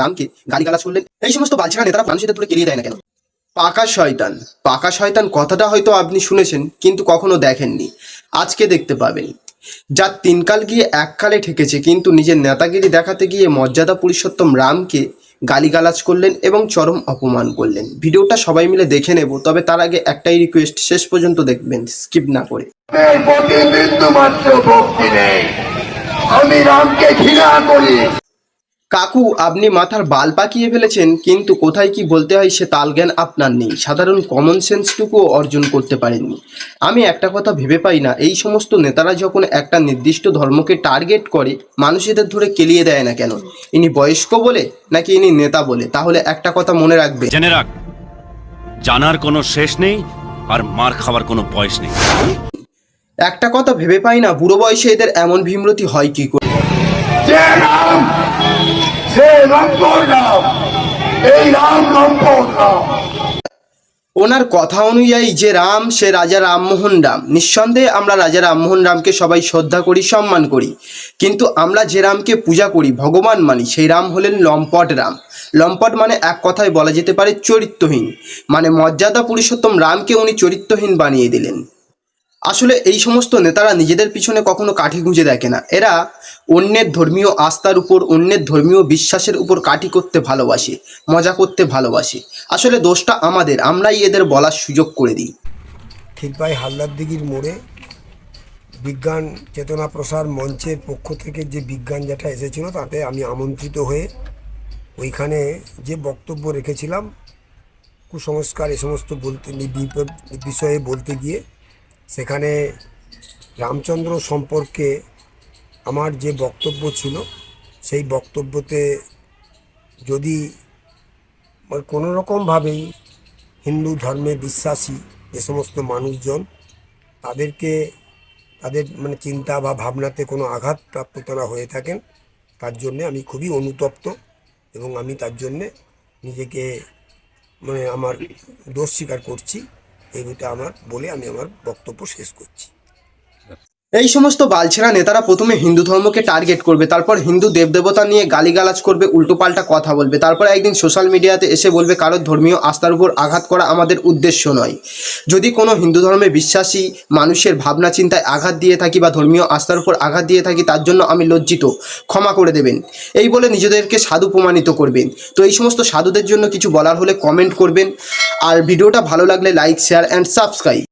রামকে গালিগালাজ করলেন। এই সমস্ত বালছেরা নেতারা মানুষের ধরে কেলিয়ে দেয় না কেন? পাকা শয়তান পাকা শয়তান কথাটা হয়তো আপনি শুনেছেন, কিন্তু কখনো দেখেননি। আজকে দেখতে পাবেন। যার তিনকাল গিয়ে এককালে ঠেকেছে, কিন্তু নিজের নেতাগিরি দেখাতে গিয়ে মর্যাদা পুরুষোত্তম রামকে গালিগালাজ করলেন এবং চরম অপমান করলেন। ভিডিওটা সবাই মিলে দেখে নেব, তবে তার আগে একটাই রিকোয়েস্ট শেষ পর্যন্ত দেখবেন স্কিপ না করে। আমি রামকে ঘৃণা করি। কাকু আপনি মাথার বাল পাকিয়ে ফেলেছেন কিন্তু কোথায় কি বলতে হয় সে তালজ্ঞান আপনার নেই। সাধারণ কমন সেন্সটুকুও অর্জন করতে পারেননি। আমি একটা কথা ভেবে পাই না এই সমস্ত নেতারা যখন একটা নির্দিষ্ট ধর্মকে টার্গেট করে মানুষেদের ধরে কেলিয়ে দেয় না কেন? ইনি বয়স্ক বলে নাকি ইনি নেতা বলে? তাহলে একটা কথা মনে রাখবে। জেনে রাখ জানার কোনো শেষ নেই আর মার খাওয়ার কোনো বয়স নেই। একটা কথা ভেবে পাই না বুড়ো বয়সে এদের এমন ভীমরতি হয় কি করে? ওনার কথা অনুযায়ী যে রাম, সে রাজা রামমোহন রাম। নিঃসন্দেহে আমরা রাজা রামমোহন রামকে সবাই শ্রদ্ধা করি, সম্মান করি। কিন্তু আমরা যে রামকে পূজা করি, ভগবান মানি, সেই রাম হলেন লম্পট রাম। লম্পট মানে এক কথায় বলা যেতে পারে চরিত্রহীন। মানে মর্যাদা পুরুষোত্তম রামকে উনি চরিত্রহীন বানিয়ে দিলেন। আসলে এই সমস্ত নেতারা নিজেদের পিছনে কখনো কাঠি গুঁজে দেখে না এরা অন্যের ধর্মীয় আস্থার উপর, অন্যের ধর্মীয় বিশ্বাসের উপর কাঠি করতে ভালোবাসে, মজা করতে ভালোবাসে। আসলে দোষটা আমাদের, আমরাই এদের বলার সুযোগ করে দিই। ক্ষীরপাই হালদার দিঘির মোড়ে বিজ্ঞান চেতনা প্রসার মঞ্চের পক্ষ থেকে যে বিজ্ঞান যেটা এসেছিল, তাতে আমি আমন্ত্রিত হয়ে ওইখানে যে বক্তব্য রেখেছিলাম, কুসংস্কার এ সমস্ত বলতে বিষয়ে বলতে গিয়ে সেখানে রামচন্দ্র সম্পর্কে আমার যে বক্তব্য ছিল, সেই বক্তব্যতে যদি মানে কোনো রকমভাবেই হিন্দু ধর্মে বিশ্বাসী যে সমস্ত মানুষজন, তাদেরকে তাদের মানে চিন্তা বা ভাবনাতে কোনো আঘাত প্রাপ্ত তারা হয়ে থাকেন, তার জন্যে আমি খুবই অনুতপ্ত এবং আমি তার জন্যে নিজেকে মানে আমার দোষ স্বীকার করছি। এইটা আমার বলে আমি আমার বক্তব্য শেষ করছি। এই সমস্ত বালছেরা নেতারা প্রথমে হিন্দু ধর্মকে টার্গেট করবে, তারপর হিন্দু দেবদেবতা নিয়ে গালিগালাজ করবে, উল্টোপাল্টা কথা বলবে, তারপর একদিন সোশ্যাল মিডিয়াতে এসে বলবে, কারোর ধর্মীয় আস্থার উপর আঘাত করা আমাদের উদ্দেশ্য নয়। যদি কোনো হিন্দু ধর্মে বিশ্বাসী মানুষের ভাবনা চিন্তায় আঘাত দিয়ে থাকি বা ধর্মীয় আস্থার উপর আঘাত দিয়ে থাকি, তার জন্য আমি লজ্জিত। ক্ষমা করে দেবেন। এই বলে নিজেদেরকে সাধু প্রমাণিত করবেন। তো এই সমস্ত সাধুদের জন্য কিছু বলার হলে কমেন্ট করবেন। আর ভিডিওটা ভালো লাগলে লাইক শেয়ার অ্যান্ড সাবস্ক্রাইব